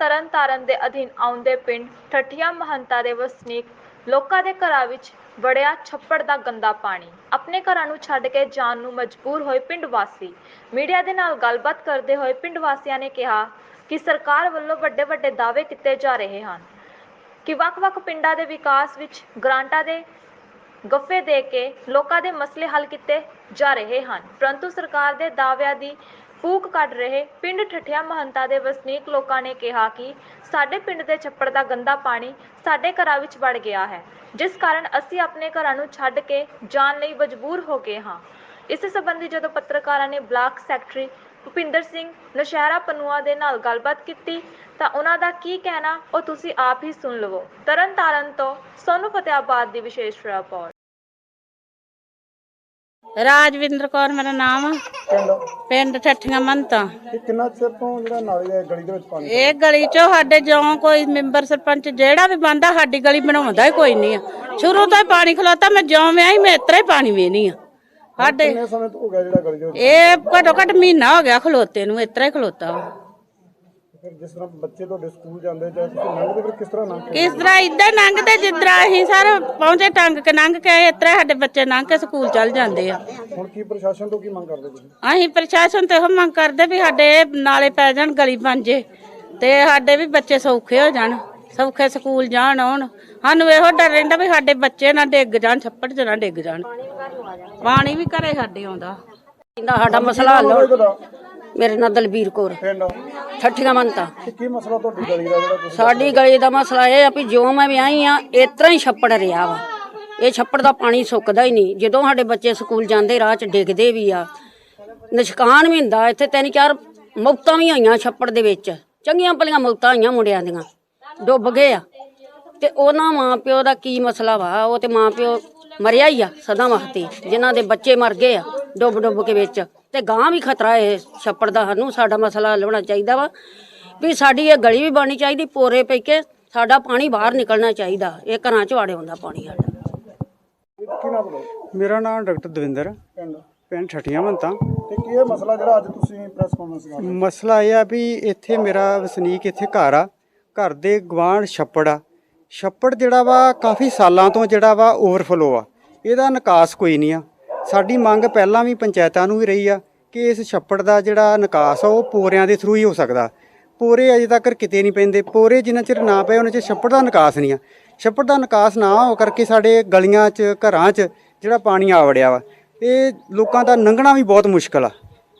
ਦੇ ਅਧੀਨ ਆਉਂਦੇ ਪਿੰਡ ਠੱਠੀਆਂ ਮਹੰਤਾ ਦੇ ਵਸਨੀਕ ਲੋਕਾਂ ਦੇ ਘਰਾਂ ਵਿੱਚ ਵੜਿਆ ਛੱਪੜ ਦਾ ਗੰਦਾ ਪਾਣੀ। ਆਪਣੇ ਘਰਾਂ ਨੂੰ ਛੱਡ ਕੇ ਜਾਣ ਨੂੰ ਮਜਬੂਰ ਹੋਏ ਪਿੰਡ ਵਾਸੀ। ਮੀਡੀਆ ਦੇ ਨਾਲ ਗੱਲਬਾਤ ਕਰਦੇ ਹੋਏ ਪਿੰਡ ਵਾਸੀਆਂ ਨੇ ਕਿਹਾ ਕਿ ਸਰਕਾਰ ਵੱਲੋਂ ਵੱਡੇ ਵੱਡੇ ਦਾਅਵੇ ਕੀਤੇ ਜਾ ਰਹੇ ਹਨ ਕਿ ਵੱਖ-ਵੱਖ ਪਿੰਡਾਂ ਦੇ ਵਿਕਾਸ ਵਿੱਚ ਗ੍ਰਾਂਟਾਂ ਦੇ ਗੱਫੇ ਦੇ ਕੇ ਲੋਕਾਂ ਦੇ ਮਸਲੇ ਹੱਲ ਕੀਤੇ ਜਾ ਰਹੇ ਹਨ। ਪਰੰਤੂ ਸਰਕਾਰ ਦੇ ਦਾਅਵਿਆਂ ਦੀ ਫੂਕ ਕੱਢ ਰਹੇ ਪਿੰਡ ਠੱਠਿਆ ਮਹੰਤਾ ਦੇ ਵਸਨੀਕ ਲੋਕਾਂ ਨੇ ਕਿਹਾ ਕਿ ਸਾਡੇ ਪਿੰਡ ਦੇ ਛੱਪੜ ਦਾ ਗੰਦਾ ਪਾਣੀ ਸਾਡੇ ਘਰਾਂ ਵਿੱਚ ਵੜ ਗਿਆ ਹੈ, ਜਿਸ ਕਾਰਨ ਅਸੀਂ ਆਪਣੇ ਘਰਾਂ ਨੂੰ ਛੱਡ ਕੇ ਜਾਣ ਲਈ ਮਜਬੂਰ ਹੋ ਗਏ ਹਾਂ। ਇਸ ਸੰਬੰਧੀ ਜਦੋਂ ਪੱਤਰਕਾਰਾਂ ਨੇ ਬਲਾਕ ਸੈਕਟਰੀ ਭੁਪਿੰਦਰ ਸਿੰਘ ਨਸ਼ਹਿਰਾ ਪਨੂਆ ਦੇ ਨਾਲ ਗੱਲਬਾਤ ਕੀਤੀ, ਤਾਂ ਉਹਨਾਂ ਦਾ ਕੀ ਕਹਿਣਾ, ਉਹ ਤੁਸੀਂ ਆਪ ਹੀ ਸੁਣ ਲਵੋ। ਤਰਨਤਾਰਨ ਤੋਂ ਸੋਨੂ ਫਤਿਆਬਾਦ ਦੀ ਵਿਸ਼ੇਸ਼ ਰਿਪੋਰਟ। ਰਾਜਵਿੰਦਰ ਕੌਰ ਮੇਰਾ ਨਾਮ ਆ। ਪਿੰਡ? ਪਿੰਡ ਠੱਠੀਆਂ ਮੰਤਾ। ਇਹ ਕਿੰਨਾ ਚਿਰ ਤੋਂ ਜਿਹੜਾ ਨਾਲੇ ਦੇ ਗਲੀ ਦੇ ਵਿੱਚ ਪਾਣੀ ਇਹ ਗਲੀ ਚੋਂ ਸਾਡੇ ਜਿਉਂ ਕੋਈ ਮੈਂਬਰ ਸਰਪੰਚ ਜਿਹੜਾ ਵੀ ਬੰਦਾ ਸਾਡੀ ਗਲੀ ਬਣਾਉਂਦਾ ਹੀ ਕੋਈ ਨਹੀਂ ਆ। ਸ਼ੁਰੂ ਤੋਂ ਹੀ ਪਾਣੀ ਖਲੋਤਾ ਮੈਂ ਜਿਉਂ ਵਿਆਹੀ ਮੈਂ ਇਤਰਾ ਹੀ ਪਾਣੀ ਵੇਨੀ ਆ। ਸਾਡੇ ਕਿੰਨੇ ਸਮੇਂ ਤੋਂ ਹੋ ਗਿਆ ਜਿਹੜਾ ਗਲੀ ਦੇ ਵਿੱਚ? ਇਹ ਘੱਟੋ ਘੱਟ ਮਹੀਨਾ ਹੋ ਗਿਆ ਖਲੋਤੇ ਨੂੰ ਇਤਰਾ ਹੀ ਖਲੋਤਾ ਵਾ। ਫਿਰ ਜਿਸ ਤਰ੍ਹਾਂ ਬੱਚੇ ਤੁਹਾਡੇ ਸਕੂਲ ਜਾਂਦੇ ਜਾਂ ਤੁਸੀਂ ਲੰਘਦੇ ਫਿਰ ਕਿਸ ਤਰ੍ਹਾਂ ਲੰਘ ਕੇ ਕਿਸ ਤਰ੍ਹਾਂ ਇਦਾਂ ਲੰਘਦੇ ਜਿੱਦਾਂ ਅਸੀਂ ਸਰ ਪਹੁੰਚੇ ਟੰਗ ਕੇ ਲੰਘ ਕੇ ਇਤਰਾ ਸਾਡੇ ਬੱਚੇ ਲੰਘ ਕੇ ਸਕੂਲ ਚੱਲ ਜਾਂਦੇ ਆ। ਹੁਣ ਕੀ ਪ੍ਰਸ਼ਾਸਨ ਤੋਂ ਕੀ ਮੰਗ ਕਰਦੇ ਤੁਸੀਂ? ਅਸੀਂ ਪ੍ਰਸ਼ਾਸਨ ਤੇ ਉਹ ਮੰਗ ਕਰਦੇ ਵੀ ਸਾਡੇ ਨਾਲੇ ਪੈ ਜਾਣ ਗਲੀ ਬਣ ਜੇ ਤੇ ਸਾਡੇ ਵੀ ਬੱਚੇ ਸੌਖੇ ਹੋ ਜਾਣ ਸੌਖੇ ਸਕੂਲ ਜਾਣ ਆਉਣ। ਸਾਨੂੰ ਇਹੋ ਡਰ ਰਹਿੰਦਾ ਵੀ ਸਾਡੇ ਬੱਚੇ ਨਾ ਡਿੱਗ ਜਾਣ ਛੱਪੜ 'ਚ ਨਾ ਡਿੱਗ ਜਾਣ। ਪਾਣੀ ਵੀ ਘਰੇ ਸਾਡੇ ਆਉਂਦਾ। ਇਹਦਾ ਸਾਡਾ ਮਸਲਾ ਹੱਲ ਇਹ ਤੁਹਾਡਾ ਮੇਰੇ ਨਾਲ ਦਲਬੀਰ ਕੌਰ। ਪਿੰਡ ਠੱਠੀਆਂ ਮੰਤਾ ਤੇ ਕੀ ਮਸਲਾ ਤੁਹਾਡੀ ਗਲੀ ਦਾ ਜਿਹੜਾ ਤੁਸੀਂ ਸਾਡੀ ਗਲੀ ਦਾ ਮਸਲਾ ਇਹ ਆ ਵੀ ਜਿਉਂ ਮੈਂ ਵਿਆਹੀ ਆ ਇਤਰਾ ਹੀ ਛੱਪੜ ਰਿਹਾ ਵਾ। ਇਹ ਛੱਪੜ ਦਾ ਪਾਣੀ ਸੁੱਕਦਾ ਹੀ ਨਹੀਂ। ਜਦੋਂ ਸਾਡੇ ਬੱਚੇ ਸਕੂਲ ਜਾਂਦੇ ਰਾਹ 'ਚ ਡਿੱਗਦੇ ਵੀ ਆ। ਨਿਸ਼ਕਾਨ ਵੀ ਹੁੰਦਾ ਇੱਥੇ ਤਿੰਨ ਚਾਰ ਮੌਤਾਂ ਵੀ ਆਈਆਂ ਛੱਪੜ ਦੇ ਵਿੱਚ। ਚੰਗੀਆਂ ਭਲੀਆਂ ਮੌਤਾਂ ਆਈਆਂ ਮੁੰਡਿਆਂ ਦੀਆਂ। ਡੁੱਬ ਗਏ ਆ। ਤੇ ਉਹਨਾਂ ਮਾਂ ਪਿਓ ਦਾ ਕੀ ਮਸਲਾ ਵਾ? ਉਹ ਤੇ ਮਾਂ ਪਿਓ ਮਰਿਆ ਹੀ ਆ ਸਦਾ ਵਾਸਤੇ। ਜਿਨ੍ਹਾਂ ਦੇ ਬੱਚੇ ਮਰ ਗਏ ਆ ਡੁੱਬ ਡੁੱਬ ਕੇ ਵਿੱਚ। ਤੇ ਗਾਂ ਵੀ ਖਤਰਾ ਇਹ ਛੱਪੜ ਦਾ ਸਾਨੂੰ ਸਾਡਾ ਮਸਲਾ ਹੱਲ ਹੋਣਾ ਚਾਹੀਦਾ ਵਾ। ਵੀ ਸਾਡੀ ਇਹ ਗਲੀ ਵੀ ਬਣਨੀ ਚਾਹੀਦੀ ਪੋਰੇ ਪੈ ਕੇ ਸਾਡਾ ਪਾਣੀ ਬਾਹਰ ਨਿਕਲਣਾ ਚਾਹੀਦਾ ਇਹ ਘਰਾਂ ਚ ਵਾੜੇ ਆਉਂਦਾ ਪਾਣੀ ਸਾਡਾ। ਮੇਰਾ ਨਾਮ ਡਾਕਟਰ ਦਵਿੰਦਰ ਪਿੰਡ? ਠੱਠੀਆਂ ਮੰਤਾ। ਤੇ ਕੀ ਇਹ ਮਸਲਾ ਜਿਹੜਾ ਅੱਜ ਤੁਸੀਂ ਪ੍ਰੈਸ ਕਾਨਫਰੰਸ ਕਰ ਹੋ? ਮਸਲਾ ਇਹ ਆ ਵੀ ਇੱਥੇ ਮੇਰਾ ਵਸਨੀਕ ਇੱਥੇ ਘਰ ਆ। ਘਰ ਦੇ ਗਵਾਂਢ ਛੱਪੜ ਆ। ਛੱਪੜ ਜਿਹੜਾ ਵਾ ਕਾਫੀ ਸਾਲਾਂ ਤੋਂ ਜਿਹੜਾ ਵਾ ਓਵਰਫਲੋ ਆ। ਇਹਦਾ ਨਿਕਾਸ ਕੋਈ ਨਹੀਂ ਆ। ਸਾਡੀ ਮੰਗ ਪਹਿਲਾਂ ਵੀ ਪੰਚਾਇਤਾਂ ਨੂੰ ਵੀ ਰਹੀ ਆ ਕਿ ਇਸ ਛੱਪੜ ਦਾ ਜਿਹੜਾ ਨਿਕਾਸ ਆ, ਉਹ ਪੋਰਿਆਂ ਦੇ ਥਰੂ ਹੀ ਹੋ ਸਕਦਾ। ਪੋਰੇ ਅਜੇ ਤੱਕ ਕਿਤੇ ਨਹੀਂ ਪੈਂਦੇ। ਪੋਰੇ ਜਿੰਨਾ ਚਿਰ ਨਾ ਪਏ, ਉਹਨਾਂ ਚ ਛੱਪੜ ਦਾ ਨਿਕਾਸ ਨਹੀਂ ਆ। ਛੱਪੜ ਦਾ ਨਿਕਾਸ ਨਾ ਹੋ ਕਰਕੇ ਸਾਡੇ ਗਲੀਆਂ 'ਚ, ਘਰਾਂ 'ਚ ਜਿਹੜਾ ਪਾਣੀ ਆ ਵੜਿਆ ਵਾ, ਇਹ ਲੋਕਾਂ ਦਾ ਲੰਘਣਾ ਵੀ ਬਹੁਤ ਮੁਸ਼ਕਲ ਆ।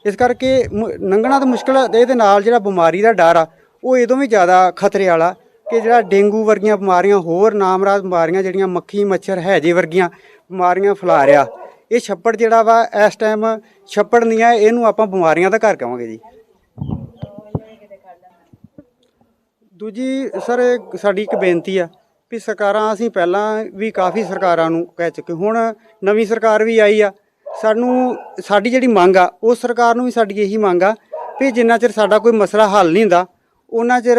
ਇਸ ਕਰਕੇ ਮੁ- ਲੰਘਣਾ ਤਾਂ ਮੁਸ਼ਕਲ ਇਹਦੇ ਨਾਲ ਜਿਹੜਾ ਬਿਮਾਰੀ ਦਾ ਡਰ ਆ, ਉਹ ਇਦੋਂ ਵੀ ਜ਼ਿਆਦਾ ਖਤਰੇ ਵਾਲਾ ਕਿ ਜਿਹੜਾ ਡੇਂਗੂ ਵਰਗੀਆਂ ਬਿਮਾਰੀਆਂ, ਹੋਰ ਨਾਮਰਾਦ ਬਿਮਾਰੀਆਂ ਜਿਹੜੀਆਂ ਮੱਖੀ, ਮੱਛਰ, ਹੈਜੇ ਵਰਗੀਆਂ ਬਿਮਾਰੀਆਂ ਫੈਲਾ ਰਿਹਾ। ਇਹ ਛੱਪੜ ਜਿਹੜਾ ਵਾ, ਇਸ ਟਾਈਮ ਛੱਪੜ ਨਹੀਂ ਆ ਇਹਨੂੰ ਆਪਾਂ ਬਿਮਾਰੀਆਂ ਦਾ ਘਰ ਕਹਾਂਗੇ ਜੀ। ਦੂਜੀ, ਸਰ ਸਾਡੀ ਇੱਕ ਬੇਨਤੀ ਆ ਵੀ ਸਰਕਾਰਾਂ, ਅਸੀਂ ਪਹਿਲਾਂ ਵੀ ਕਾਫੀ ਸਰਕਾਰਾਂ ਨੂੰ ਕਹਿ ਚੁੱਕੇ, ਹੁਣ ਨਵੀਂ ਸਰਕਾਰ ਵੀ ਆਈ ਆ। ਸਾਨੂੰ, ਸਾਡੀ ਜਿਹੜੀ ਮੰਗ ਆ ਉਹ ਸਰਕਾਰ ਨੂੰ ਵੀ ਸਾਡੀ ਇਹੀ ਮੰਗ ਆ ਵੀ ਜਿੰਨਾ ਚਿਰ ਸਾਡਾ ਕੋਈ ਮਸਲਾ ਹੱਲ ਨਹੀਂ ਹੁੰਦਾ, ਉਹਨਾਂ ਚਿਰ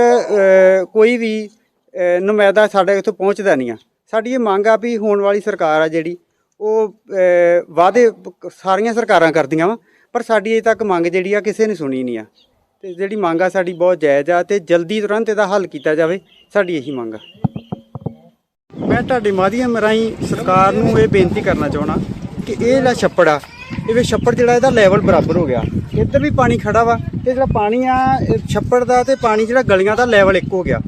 ਕੋਈ ਵੀ ਨੁਮਾਇਦਾ ਸਾਡੇ ਇੱਥੇ ਪਹੁੰਚਦਾ ਨਹੀਂ ਆ। ਸਾਡੀ ਇਹ ਮੰਗ ਆ ਵੀ ਹੋਣ ਵਾਲੀ ਸਰਕਾਰ ਆ ਜਿਹੜੀ ਉਹ ਵਾਅਦੇ ਸਾਰੀਆਂ ਸਰਕਾਰਾਂ ਕਰਦੀਆਂ ਵਾ, ਪਰ ਸਾਡੀ ਅਜੇ ਤੱਕ ਮੰਗ ਜਿਹੜੀ ਆ ਕਿਸੇ ਨੇ ਸੁਣੀ ਨਹੀਂ ਆ। ਤੇ ਜਿਹੜੀ ਮੰਗ ਆ ਸਾਡੀ ਬਹੁਤ ਜਾਇਜ਼ ਆ ਤੇ ਜਲਦੀ ਤੁਰੰਤ ਇਹਦਾ ਹੱਲ ਕੀਤਾ ਜਾਵੇ, ਸਾਡੀ ਇਹੀ ਮੰਗ ਆ। ਮੈਂ ਤੁਹਾਡੇ ਮਾਧਿਅਮ ਰਾਹੀਂ ਸਰਕਾਰ ਨੂੰ ਇਹ ਬੇਨਤੀ ਕਰਨਾ ਚਾਹਣਾ ਕਿ ਇਹ ਜਿਹੜਾ ਛੱਪੜ ਆ, ਇਹ ਵੀ ਛੱਪੜ ਜਿਹੜਾ ਇਹਦਾ ਲੈਵਲ ਬਰਾਬਰ ਹੋ ਗਿਆ। ਇੱਧਰ ਵੀ ਪਾਣੀ ਖੜਾ ਵਾ ਤੇ ਜਿਹੜਾ ਪਾਣੀ ਆ ਛੱਪੜ ਦਾ ਤੇ ਪਾਣੀ ਜਿਹੜਾ ਗਲੀਆਂ ਦਾ ਲੈਵਲ ਇੱਕ ਹੋ ਗਿਆ।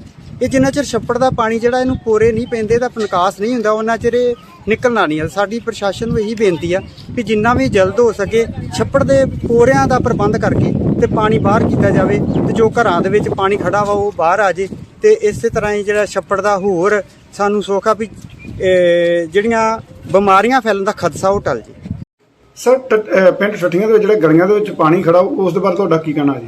ਇਹ ਜਿੰਨਾ ਚਿਰ ਛੱਪੜ ਦਾ ਪਾਣੀ ਜਿਹੜਾ ਇਹਨੂੰ ਪੂਰੇ ਨਹੀਂ ਪੈਂਦੇ ਤਾਂ ਨਿਕਾਸ ਨਹੀਂ ਹੁੰਦਾ, ਉਹਨਾਂ ਚਿਰ ਇਹ ਨਿਕਲਣਾ ਨਹੀਂ ਆ। ਸਾਡੀ ਪ੍ਰਸ਼ਾਸਨ ਨੂੰ ਇਹੀ ਬੇਨਤੀ ਆ ਕਿ ਜਿੰਨਾ ਵੀ ਜਲਦ ਹੋ ਸਕੇ ਛੱਪੜ ਦੇ ਪੋਰਿਆਂ ਦਾ ਪ੍ਰਬੰਧ ਕਰਕੇ ਤੇ ਪਾਣੀ ਬਾਹਰ ਕੀਤਾ ਜਾਵੇ ਤੇ ਜੋ ਘਰਾਂ ਦੇ ਵਿੱਚ ਪਾਣੀ ਖੜਾ ਵਾ ਉਹ ਬਾਹਰ ਆ ਜੇ ਤੇ ਇਸੇ ਤਰ੍ਹਾਂ ਹੀ ਜਿਹੜਾ ਛੱਪੜ ਦਾ ਹੋਰ ਸਾਨੂੰ ਸੋਖਾ ਵੀ ਜਿਹੜੀਆਂ ਬਿਮਾਰੀਆਂ ਫੈਲਣ ਦਾ ਖਦਸ਼ਾ ਉਹ ਟਲ ਜੇ। ਸਰ, ਟ- ਪਿੰਡ ਠੱਠੀਆਂ ਦੇ ਵਿੱਚ ਜਿਹੜੇ ਗਲੀਆਂ ਦੇ ਵਿੱਚ ਪਾਣੀ ਖੜਾ ਉਸ ਦੇ ਬਾਰੇ ਤੁਹਾਡਾ ਕੀ ਕਹਿਣਾ ਜੀ?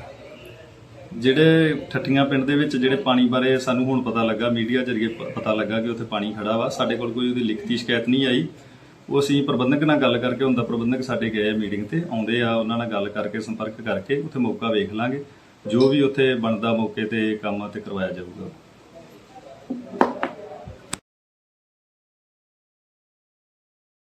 ਜਿਹੜੇ ਠੱਠੀਆਂ ਪਿੰਡ ਦੇ ਵਿੱਚ ਜਿਹੜੇ ਪਾਣੀ ਬਾਰੇ ਸਾਨੂੰ ਹੁਣ ਪਤਾ ਲੱਗਾ, ਮੀਡੀਆ ਜਰੀਏ ਪਤਾ ਲੱਗਾ ਕਿ ਉੱਥੇ ਪਾਣੀ ਖੜਾ ਵਾ, ਸਾਡੇ ਕੋਲ ਕੋਈ ਉਹਦੀ ਲਿਖਤੀ ਸ਼ਿਕਾਇਤ ਨਹੀਂ ਆਈ। ਉਹ ਅਸੀਂ ਪ੍ਰਬੰਧਕ ਨਾਲ ਗੱਲ ਕਰਕੇ ਹੁੰਦਾ ਪ੍ਰਬੰਧਕ ਸਾਡੇ ਗਏ ਆ ਮੀਟਿੰਗ ਤੇ, ਆਉਂਦੇ ਆ, ਉਹਨਾਂ ਨਾਲ ਗੱਲ ਕਰਕੇ, ਸੰਪਰਕ ਕਰਕੇ ਉੱਥੇ ਮੌਕਾ ਵੇਖ ਲਾਂਗੇ। ਜੋ ਵੀ ਉੱਥੇ ਬਣਦਾ ਮੌਕੇ ਤੇ ਕੰਮ ਆ ਤੇ ਕਰਵਾਇਆ ਜਾਊਗਾ।